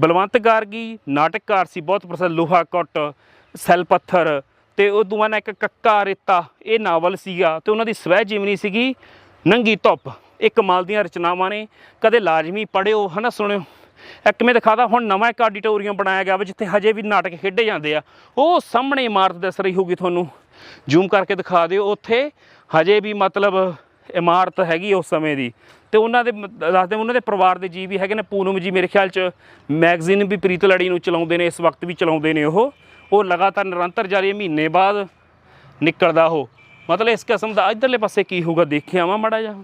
ਬਲਵੰਤ ਗਾਰਗੀ, ਨਾਟਕਕਾਰ ਸੀ, ਬਹੁਤ ਪ੍ਰਸਿੱਧ, ਲੋਹਾ ਕੁੱਟ, ਸੈਲ ਪੱਥਰ, ਤੇ ਉਹ ਦੂਆ ਨਾਲ ਇੱਕ ਕੱਕਾ ਰੇਤਾ, ਇਹ ਨਾਵਲ ਸੀਗਾ, ਤੇ ਉਹਨਾਂ ਦੀ ਸਵੈ ਜੀਵਨੀ ਸੀਗੀ ਨੰਗੀ ਧੁੱਪ। ਇਹ ਕਮਾਲ ਦੀਆਂ ਰਚਨਾਵਾਂ ਨੇ, ਕਦੇ ਲਾਜ਼ਮੀ ਪੜਿਓ ਹਨਾ ਸੁਣਿਓ? ਇੱਕ ਮੈਂ ਦਿਖਾਦਾ ਹੁਣ ਨਵਾਂ ਇੱਕ ਆਡੀਟੋਰੀਅਮ ਬਣਾਇਆ ਗਿਆ ਵਾ, ਜਿੱਥੇ ਹਜੇ ਵੀ ਨਾਟਕ ਖੇਡੇ ਜਾਂਦੇ ਆ। ਉਹ ਸਾਹਮਣੇ ਇਮਾਰਤ ਦਿਸ ਰਹੀ ਹੋਊਗੀ ਤੁਹਾਨੂੰ। ਜ਼ੂਮ ਕਰਕੇ ਦਿਖਾ ਦਿਓ ਉੱਥੇ। ਹਜੇ ਵੀ ਮਤਲਬ ਇਮਾਰਤ ਹੈਗੀ ਉਸ ਸਮੇਂ ਦੀ। ਤੇ ਉਹਨਾਂ ਦੇ ਦੱਸਦੇ ਉਹਨਾਂ ਦੇ ਪਰਿਵਾਰ ਦੇ ਜੀ ਵੀ ਹੈਗੇ ਨੇ। ਪੂਨਮ ਜੀ ਮੇਰੇ ਖਿਆਲ ਚ ਮੈਗਜ਼ੀਨ ਵੀ ਪ੍ਰੀਤ ਲੜੀ ਨੂੰ ਚਲਾਉਂਦੇ ਨੇ ਇਸ ਵਕਤ ਵੀ ਚਲਾਉਂਦੇ ਨੇ ਉਹ। ਉਹ ਲਗਾਤਾਰ ਨਿਰੰਤਰ ਜਾਰੀ ਹੈ, ਮਹੀਨੇ ਬਾਅਦ ਨਿਕਲਦਾ ਉਹ। ਮਤਲਬ ਇਸ ਕਿਸਮ ਦਾ ਇਧਰਲੇ ਪਾਸੇ ਕੀ ਹੋਊਗਾ ਦੇਖਿਆ ਆਵਾਂ ਮੜਾ ਜਾ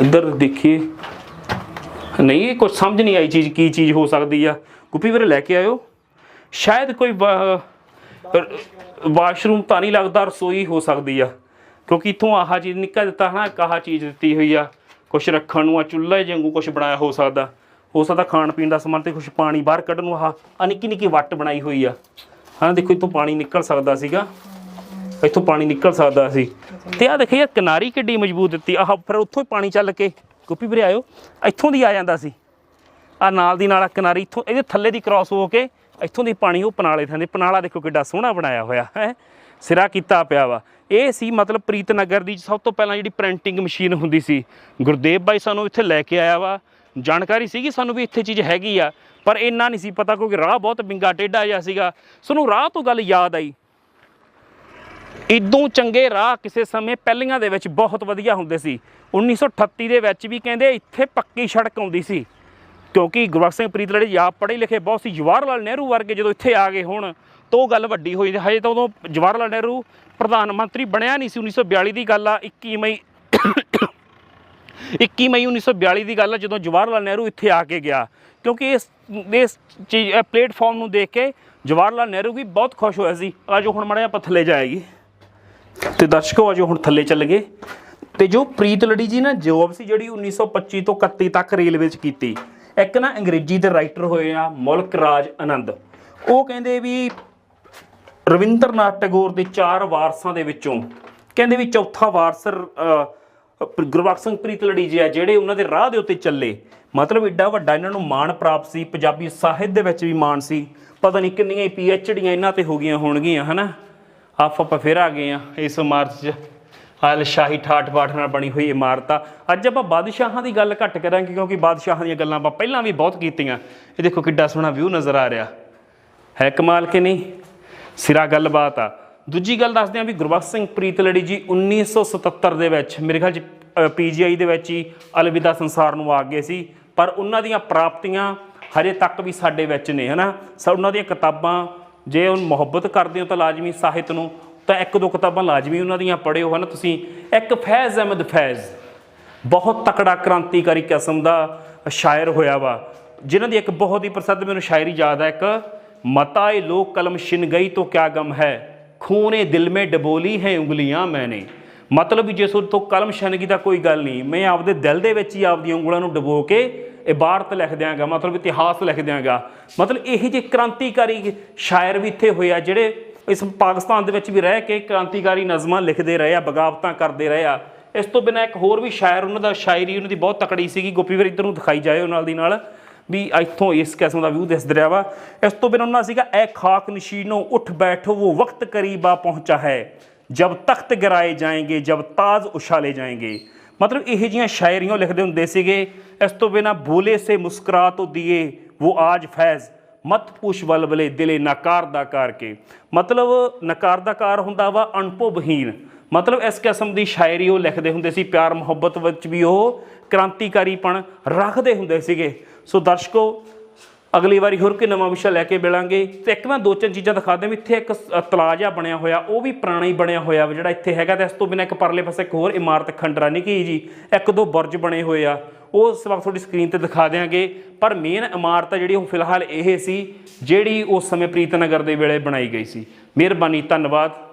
ਇੱਧਰ ਦੇਖੀਏ। ਨਹੀਂ ਇਹ ਕੁਝ ਸਮਝ ਨਹੀਂ ਆਈ ਚੀਜ਼ ਕੀ ਚੀਜ਼ ਹੋ ਸਕਦੀ ਆ। ਗੁੱਪੀ ਵੀਰੇ ਲੈ ਕੇ ਆਇਓ। ਸ਼ਾਇਦ ਕੋਈ ਵਾ- ਵਾਸ਼ਰੂਮ ਤਾਂ ਨਹੀਂ ਲੱਗਦਾ, ਰਸੋਈ ਹੋ ਸਕਦੀ ਆ। ਕਿਉਂਕਿ ਇਥੋਂ ਆਹ ਚੀਜ਼ ਨਿੱਕਾ ਦਿੱਤਾ ਹਨਾ, ਇੱਕ ਆਹ ਚੀਜ਼ ਦਿੱਤੀ ਹੋਈ ਆ। ਕੁਝ ਰੱਖਣ ਨੂੰ ਆ, ਚੁੱਲ੍ਹਾ ਵਾਂਗੂ ਕੁਝ ਬਣਾਇਆ ਹੋ ਸਕਦਾ। ਹੋ ਸਕਦਾ ਖਾਣ ਪੀਣ ਦਾ ਸਮਾਨ ਤੇ ਕੁਝ ਪਾਣੀ ਬਾਹਰ ਕੱਢਣ ਨੂੰ ਆਹ ਆਹ ਨਿੱਕੀ ਨਿੱਕੀ ਵੱਟ ਬਣਾਈ ਹੋਈ ਆ। ਹਾਂ, ਦੇਖੋ ਇਥੋਂ ਪਾਣੀ ਨਿਕਲ ਸਕਦਾ ਸੀਗਾ। ਇੱਥੋਂ ਪਾਣੀ ਨਿਕਲ ਸਕਦਾ ਸੀ। ਤੇ ਆ ਯਾਰ, ਕਿਨਾਰੀ ਕਿੱਡੀ ਮਜ਼ਬੂਤ ਦਿੱਤੀ। ਆਹ ਫਿਰ ਉੱਥੋਂ ਹੀ ਪਾਣੀ ਚੱਲ ਕੇ। ਗੁੱਪੀ ਵੀਰੇ ਆਇਓ। ਇੱਥੋਂ ਦੀ ਆ ਜਾਂਦਾ ਸੀ। ਆ ਨਾਲ ਦੀ ਨਾਲ ਆਹ ਕਿਨਾਰੀ ਇੱਥੋਂ ਇਹਦੇ ਥੱਲੇ ਦੀ ਕ੍ਰਾਸ ਹੋ ਕੇ ਇੱਥੋਂ ਦੀ ਪਾਣੀ ਉਹ ਪਨਾਲੇ ਥਾਂ ਦੇ ਪਨਾਲਾ ਦੇਖੋ ਕਿੱਡਾ ਸੋਹਣਾ ਬਣਾਇਆ ਹੋਇਆ ਹੈ। ਸਿਰਾ ਕੀਤਾ ਪਿਆ ਵਾ। ਇਹ ਸੀ ਮਤਲਬ ਪ੍ਰੀਤ ਨਗਰ ਦੀ ਸਭ ਤੋਂ ਪਹਿਲਾਂ ਜਿਹੜੀ ਪ੍ਰਿੰਟਿੰਗ ਮਸ਼ੀਨ ਹੁੰਦੀ ਸੀ। ਗੁਰਦੇਵ ਬਾਈ ਸਾਨੂੰ ਇੱਥੇ ਲੈ ਕੇ ਆਇਆ ਵਾ। ਜਾਣਕਾਰੀ ਸੀਗੀ ਸਾਨੂੰ ਵੀ ਇੱਥੇ ਚੀਜ਼ ਹੈਗੀ ਆ, ਪਰ ਇੰਨਾ ਨਹੀਂ ਸੀ ਪਤਾ ਕਿਉਂਕਿ ਰਾਹ ਬਹੁਤ ਬਿੰਗਾ ਟੇਢਾ ਜਿਹਾ ਸੀਗਾ। ਸਾਨੂੰ ਰਾਹ ਤੋਂ ਗੱਲ ਯਾਦ ਆਈ। ਇਦੋਂ ਚੰਗੇ ਰਾਹ ਕਿਸੇ ਸਮੇਂ ਪਹਿਲੀਆਂ ਦੇ ਵਿੱਚ ਬਹੁਤ ਵਧੀਆ ਹੁੰਦੇ ਸੀ। 1938 ਦੇ ਵਿੱਚ ਵੀ ਕਹਿੰਦੇ ਇੱਥੇ ਪੱਕੀ ਸੜਕ ਆਉਂਦੀ ਸੀ। ਕਿਉਂਕਿ ਗੁਰਬਖਸ਼ ਸਿੰਘ ਪ੍ਰੀਤ ਪ੍ਰੀਤਲੜੀ ਆਪ ਪੜ੍ਹੇ ਲਿਖੇ ਬਹੁਤ ਸੀ ਜਵਾਹਰ ਲਾਲ ਨਹਿਰੂ ਵਰਗੇ ਜਦੋਂ ਇੱਥੇ ਆ ਗਏ ਹੁਣ, ਤਾਂ ਉਹ ਗੱਲ ਵੱਡੀ ਹੋਈ ਹਜੇ ਤਾਂ ਉਦੋਂ ਜਵਾਹਰ ਲਾਲ ਨਹਿਰੂ ਪ੍ਰਧਾਨ ਮੰਤਰੀ ਬਣਿਆ ਨਹੀਂ ਸੀ 1942 ਦੀ ਗੱਲ ਆ 21 ਮਈ 21 ਮਈ 1942 ਦੀ ਗੱਲ ਆ, ਜਦੋਂ ਜਵਾਹਰ ਲਾਲ ਨਹਿਰੂ ਇੱਥੇ ਆ ਕੇ ਗਿਆ। ਕਿਉਂਕਿ ਇਸ ਇਸ ਚੀਜ਼ ਪਲੇਟਫਾਰਮ ਨੂੰ ਦੇਖ ਕੇ ਜਵਾਹਰ ਲਾਲ ਨਹਿਰੂ ਵੀ ਬਹੁਤ ਖੁਸ਼ ਹੋਇਆ ਸੀ, ਆਜੋ ਹੁਣ ਮੜਿਆ ਆਪਾਂ ਥੱਲੇ ਜਾਏਗੀ ਤੇ ਦਰਸ਼ਕੋ, ਆਜੋ ਹੁਣ ਥੱਲੇ ਚੱਲ ਗਏ ਤੇ ਜੋ ਪ੍ਰੀਤ ਲੜੀ ਜੀ ਨਾ, ਜੋਬ ਸੀ ਜਿਹੜੀ 1925 ਤੋਂ 31 ਤੱਕ ਰੇਲਵੇ 'ਚ ਕੀਤੀ ਇੱਕ ਨਾ ਅੰਗਰੇਜ਼ੀ ਦੇ ਰਾਈਟਰ ਹੋਏ ਆ ਮੁਲਕ ਰਾਜ ਆਨੰਦ। ਉਹ ਕਹਿੰਦੇ ਵੀ ਰਵਿੰਦਰਨਾਥ ਟੈਗੋਰ ਦੇ ਚਾਰ ਵਾਰਸਾਂ ਦੇ ਵਿੱਚੋਂ ਕਹਿੰਦੇ ਵੀ ਚੌਥਾ ਵਾਰਸਰ ਅਹ, ਗੁਰਬਖਸ਼ ਸਿੰਘ ਪ੍ਰੀਤਲੜੀ ਜੀ ਆ ਜਿਹੜੇ ਉਹਨਾਂ ਦੇ ਰਾਹ ਦੇ ਉੱਤੇ ਚੱਲੇ। ਮਤਲਬ ਏਡਾ ਵੱਡਾ ਇਹਨਾਂ ਨੂੰ ਮਾਣ ਪ੍ਰਾਪਤ ਸੀ ਪੰਜਾਬੀ ਸਾਹਿਤ ਦੇ ਵਿੱਚ ਵੀ ਮਾਣ ਸੀ। ਪਤਾ ਨਹੀਂ ਕਿੰਨੀਆਂ ਪੀ ਐਚ ਡੀਆਂ ਇਹਨਾਂ ਤੇ ਹੋ ਗਈਆਂ ਹੋਣਗੀਆਂ ਹਨਾ? ਆਪ ਆਪਾਂ ਫਿਰ ਆ ਗਏ ਆ ਇਸ ਮਾਰਚ 'ਚ। ਹਾਲ ਸ਼ਾਹੀ ਠਾਠ ਬਾਠ ਨਾਲ ਬਣੀ ਹੋਈ ਇਮਾਰਤ ਆ। ਅੱਜ ਆਪਾਂ ਬਾਦਸ਼ਾਹਾਂ ਦੀ ਗੱਲ ਘੱਟ ਕਰਾਂਗੇ ਕਿਉਂਕਿ ਬਾਦਸ਼ਾਹਾਂ ਦੀਆਂ ਗੱਲਾਂ ਆਪਾਂ ਪਹਿਲਾਂ ਵੀ ਬਹੁਤ ਕੀਤੀਆਂ। ਇਹ ਦੇਖੋ ਕਿੱਡਾ ਸੋਹਣਾ ਵਿਊ ਨਜ਼ਰ ਆ ਰਿਹਾ। ਹੈ ਕਮਾਲ ਕਿ ਨਹੀਂ? ਸਿਰਾ ਗੱਲਬਾਤ ਆ। ਦੂਜੀ ਗੱਲ ਦੱਸਦੇ ਆ ਵੀ ਗੁਰਬਖਸ਼ ਸਿੰਘ ਪ੍ਰੀਤਲੜੀ ਜੀ 1977 ਦੇ ਵਿੱਚ, ਮੇਰੇ ਖਿਆਲ ਚ ਪੀਜੀਆਈ ਦੇ ਵਿੱਚ ਹੀ ਅਲਵਿਦਾ ਸੰਸਾਰ ਨੂੰ ਆ ਗਏ ਸੀ। ਪਰ ਉਹਨਾਂ ਦੀਆਂ ਪ੍ਰਾਪਤੀਆਂ ਹਜੇ ਤੱਕ ਵੀ ਸਾਡੇ ਵਿੱਚ ਨੇ, ਹਨਾ? ਸੋ ਉਹਨਾਂ ਦੀਆਂ ਕਿਤਾਬਾਂ, ਜੇ ਉਹ ਮੁਹੱਬਤ ਕਰਦੇ ਹੋ ਤਾਂ ਲਾਜ਼ਮੀ ਸਾਹਿਤ ਨੂੰ ਤਾਂ ਇੱਕ ਦੋ ਕਿਤਾਬਾਂ ਲਾਜ਼ਮੀ ਉਹਨਾਂ ਦੀਆਂ ਪੜ੍ਹਿਓ ਹਨਾ। ਤੁਸੀਂ ਇੱਕ ਫੈਜ਼ ਅਹਿਮਦ ਫੈਜ਼, ਬਹੁਤ ਤਕੜਾ ਕ੍ਰਾਂਤੀਕਾਰੀ ਕਿਸਮ ਦਾ ਸ਼ਾਇਰ ਹੋਇਆ ਵਾ, ਜਿਨ੍ਹਾਂ ਦੀ ਇੱਕ ਬਹੁਤ ਹੀ ਪ੍ਰਸਿੱਧ ਮੈਨੂੰ ਸ਼ਾਇਰੀ ਯਾਦ ਹੈ ਇੱਕ, ਮਤਾਏ ਲੋਕ ਕਲਮ ਛਿਨ ਗਈ ਤੋਂ ਕਿਆ ਗਮ ਹੈ, ਖੂਨੇ ਦਿਲ ਮੇ ਡਬੋਲੀ ਹੈ ਉਂਗਲੀਆਂ ਮੈਨੇ। ਮਤਲਬ ਵੀ ਜੇ ਸੋ ਤੋਂ ਕਲਮ ਛਿਨ ਗਈ ਤਾਂ ਕੋਈ ਗੱਲ ਨਹੀਂ, ਮੈਂ ਆਪਦੇ ਦਿਲ ਦੇ ਵਿੱਚ ਹੀ ਆਪਦੀਆਂ ਉਂਗਲਾਂ ਨੂੰ ਡਬੋ ਕੇ ਇਬਾਰਤ ਲਿਖ ਦਿਆਂਗਾ, ਮਤਲਬ ਇਤਿਹਾਸ ਲਿਖ ਦਿਆਂਗਾ। ਮਤਲਬ ਇਹੀ ਜਿਹੇ ਕ੍ਰਾਂਤੀਕਾਰੀ ਸ਼ਾਇਰ ਵੀ ਇੱਥੇ ਹੋਏ ਆ ਜਿਹੜੇ ਇਸ ਪਾਕਿਸਤਾਨ ਦੇ ਵਿੱਚ ਵੀ ਰਹਿ ਕੇ ਕ੍ਰਾਂਤੀਕਾਰੀ ਨਜ਼ਮਾਂ ਲਿਖਦੇ ਰਹੇ ਆ, ਬਗਾਵਤਾਂ ਕਰਦੇ ਰਹੇ ਆ। ਇਸ ਤੋਂ ਬਿਨਾਂ ਇੱਕ ਹੋਰ ਵੀ ਸ਼ਾਇਰ, ਉਹਨਾਂ ਦਾ ਸ਼ਾਇਰੀ, ਉਹਨਾਂ ਦੀ ਬਹੁਤ ਤਕੜੀ ਸੀਗੀ। ਗੋਪੀ ਵੀਰ ਇੱਧਰ ਨੂੰ ਦਿਖਾਈ ਜਾਏ ਉਹਨਾਂ ਦੀ ਨਾਲ ਵੀ ਇੱਥੋਂ ਇਸ ਕਿਸਮ ਦਾ ਵਿਊ ਦਿਸ ਰਿਹਾ ਵਾ। ਇਸ ਤੋਂ ਬਿਨਾਂ ਉਹਨਾਂ ਸੀਗਾ ਐ ਖਾਕ ਨਸ਼ੀਨੋ ਉੱਠ ਬੈਠੋ, ਉਹ ਵਕਤ ਕਰੀਬਾ ਪਹੁੰਚਾ ਹੈ। ਜਬ ਤਖਤ ਗਿਰਾਏ ਜਾਏਂਗੇ, ਜਬ ਤਾਜ ਉਛਾਲੇ ਜਾਏਂਗੇ। ਮਤਲਬ ਇਹ ਜੀਆਂ ਸ਼ਾਇਰੀਆਂ ਲਿਖਦੇ ਹੁੰਦੇ ਸੀਗੇ। ਇਸ ਤੋਂ ਬਿਨਾ ਬੋਲੇ ਸੇ ਮੁਸਕਰਾ ਤੋ ਦੀਏ ਉਹ ਆਜ ਫੈਜ਼। ਮਤ ਪੁਸ਼ ਬਲਬਲੇ ਦਿਲੇ ਨਕਾਰ ਦਾ ਕਰਕੇ ਮਤਲਬ ਨਕਾਰ ਦਾ ਕਾਰ ਹੁੰਦਾ ਵਾ ਅਣਭੁਵਹੀਨ ਮਤਲਬ ਇਸ ਕਿਸਮ ਦੀ ਸ਼ਾਇਰੀ ਉਹ ਲਿਖਦੇ ਹੁੰਦੇ ਸੀ, ਪਿਆਰ ਮੁਹੱਬਤ ਵਿੱਚ ਵੀ ਉਹ ਕ੍ਰਾਂਤੀਕਾਰੀਪਣ ਰੱਖਦੇ ਹੁੰਦੇ ਸੀਗੇ। ਸੋ ਦਰਸ਼ਕੋ, ਅਗਲੀ ਵਾਰੀ ਹੋਰ ਕੋਈ ਨਵਾਂ ਵਿਸ਼ਾ ਲੈ ਕੇ ਮਿਲਾਂਗੇ ਤੇ ਇੱਕ ਮੈਂ ਦੋ ਤਿੰਨ ਚੀਜ਼ਾਂ ਦਿਖਾ ਦਿਆਂ ਵੀ ਇੱਥੇ ਇੱਕ ਸ- ਤਲਾਅ ਜਿਹਾ ਬਣਿਆ ਹੋਇਆ, ਉਹ ਵੀ ਪੁਰਾਣਾ ਹੀ ਬਣਿਆ ਹੋਇਆ ਵਾ ਜਿਹੜਾ ਇੱਥੇ ਹੈਗਾ ਤੇ ਇਸ ਤੋਂ ਬਿਨਾਂ ਇੱਕ ਪਰਲੇ ਪਾਸੇ ਇੱਕ ਹੋਰ ਇਮਾਰਤ ਖੰਡਰਾ ਨਿੱਕੀ ਜੀ, ਇੱਕ ਦੋ ਬੁਰਜ ਬਣੇ ਹੋਏ ਆ। ਉਹ ਇਸ ਵਕਤ ਤੁਹਾਡੀ ਸਕਰੀਨ ਤੇ ਦਿਖਾ ਦਿਆਂਗੇ। ਪਰ ਮੇਨ ਇਮਾਰਤ ਆ ਜਿਹੜੀ ਉਹ ਫਿਲਹਾਲ ਇਹ ਸੀ, ਜਿਹੜੀ ਉਸ ਸਮੇਂ ਪ੍ਰੀਤਨਗਰ ਦੇ ਵੇਲੇ ਬਣਾਈ ਗਈ ਸੀ। ਮਿਹਰਬਾਨੀ, ਧੰਨਵਾਦ।